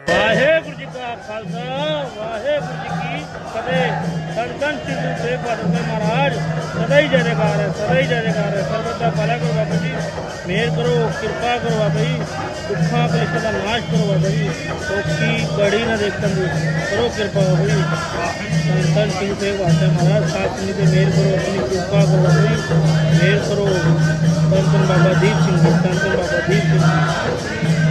ਵਾਹਿਗੁਰੂ ਜੀ ਕਾ ਖਾਲਸਾ ਵਾਹਿਗੁਰੂ ਜੀ ਕੀ ਫਤਿਹ ਸੰਤਨ ਸਿੱਧੂ ਸੇ ਭਾਰਤ ਮਹਾਰਾਜ ਸਦਾ ਹੀ ਜੈ ਜੈਕਾਰ ਹੈ ਸਦਾ ਹੀ ਜੈ ਜੈਕਾਰ ਹੈ ਸਰਬਤ ਦਾ ਭਲਾ ਕਰੋ ਬਾਬਾ ਜੀ ਮਿਹਰ ਕਰੋ ਕਿਰਪਾ ਕਰੋ ਬਾਬਾ ਜੀ ਦੁੱਖਾਂ ਕਲੇਸ਼ਾਂ ਦਾ ਨਾਸ਼ ਕਰੋ ਬਾਬਾ ਜੀ ਸੋਕੀ ਕੜੀ ਨਾ ਦੇਖਣ ਦੀ ਕਰੋ ਕਿਰਪਾ ਬਾਬਾ ਜੀ ਸੰਤਨ ਸਿੱਧੂ ਸੇ ਭਾਰਤ ਮਹਾਰਾਜ ਸਾਥ ਸਿੰਘ ਤੇ ਮਿਹਰ ਕਰੋ ਆਪਣੀ ਕਿਰਪਾ ਕਰੋ ਬਾਬਾ ਜੀ ਮਿਹਰ ਕਰੋ ਸੰਤਨ ਬਾਬਾ ਦੀਪ ਸਿੰਘ ਜੀ, ਸੰਤਨ ਬਾਬਾ ਦੀਪ ਸਿੰਘ ਜੀ।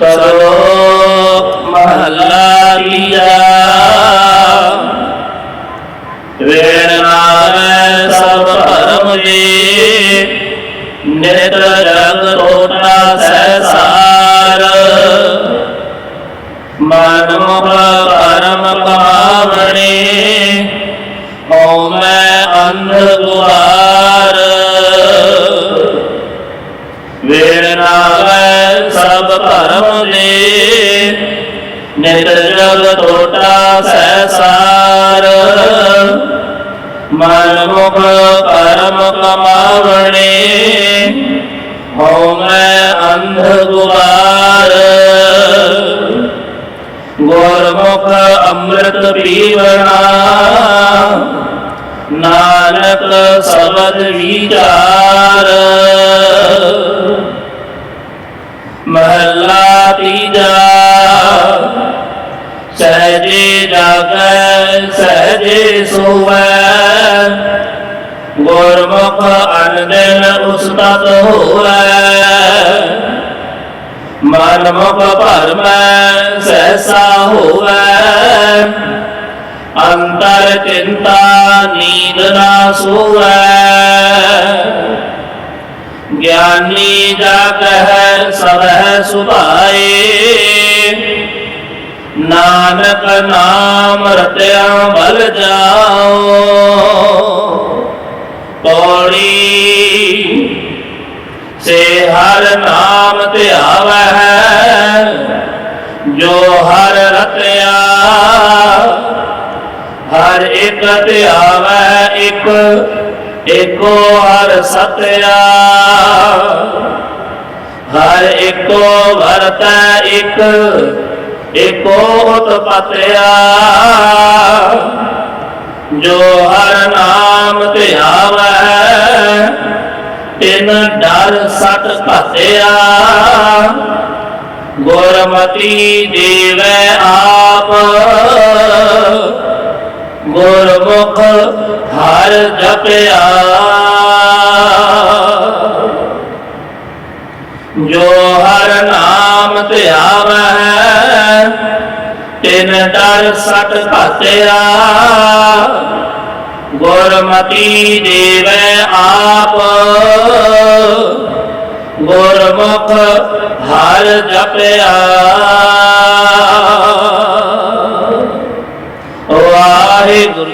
ਸਲੋਕ ਮਹੱਲਾ ਤੀਜਾ ਸਭ ਧਰਮ ਦੇ ਨਿਤ ਜਗ ਟੋਟਾ ਸਹਿਸਾਰ। ਮਨ ਮੁਖ ਕਰਮ ਕਮਾਵਣੇ ਹਉ ਮੈਂ ਅੰਧ ਦੁਆਰ ਗੁਰਮੁਖ ਅੰਮ੍ਰਿਤ ਪੀਵਣਾ। ਨਾਨਕ ਸਬਦ ਵਿਚਾਰ ਮਹੱਲਾ ਤੀਜਾ। ਸਹਜੇ ਜਾਗੈ, ਸਹਜੇ ਸੋਵੈ। ਗੁਰਮੁਖ ਅਨੰਦਨ ਉਸਤਤ ਹੋਵੈ। ਮਨ ਮੁਖ ਭਰਮੈ, ਸਹਿਸਾ ਹੋਵੈ। ਅੰਤਰ ਚਿੰਤਾ, ਨੀਂਦ ਨਾ ਸੋਵੈ। ਗਿਆਨੀ ਜਾਗਹਿ ਸਭੈ ਸੁਭਾਏ। ਨਾਨਕ ਨਾਮ ਰਤਿਆ ਬਲ ਜਾਓ। ਪੌੜੀ ਸੇ ਹਰ ਨਾਮ ਧਿਆਵੈ ਜੋ ਹਰ ਰਤਿਆ, ਹਰ ਇੱਕ ਧਿਆਵੈ ਇੱਕ ਏਕੋ ਹਰ ਸਤਿਆ। ਹਰ ਏਕੋ ਵਰਤੈ ਇੱਕ, ਏਕੋ ਉਤਪਤਿਆ। ਜੋ ਹਰ ਨਾਮ ਧਿਆਵੈ ਤਿਨ ਡਰ ਸਤ ਘਤਿਆ ਗੁਰਮਤੀ ਦੇਵੈ ਆਪ ਗੁਰਮੁਖ ਹਰ ਜਪਿਆ। ਜੋ ਹਰ ਨਾਮ ਧਿਆਵੈ, ਤਿਨ ਡਰ ਸਤ ਘਤਿਆ। ਗੁਰਮਤੀ ਦੇਵੈ ਆਪ, ਗੁਰਮੁਖ ਹਰ ਜਪਿਆ।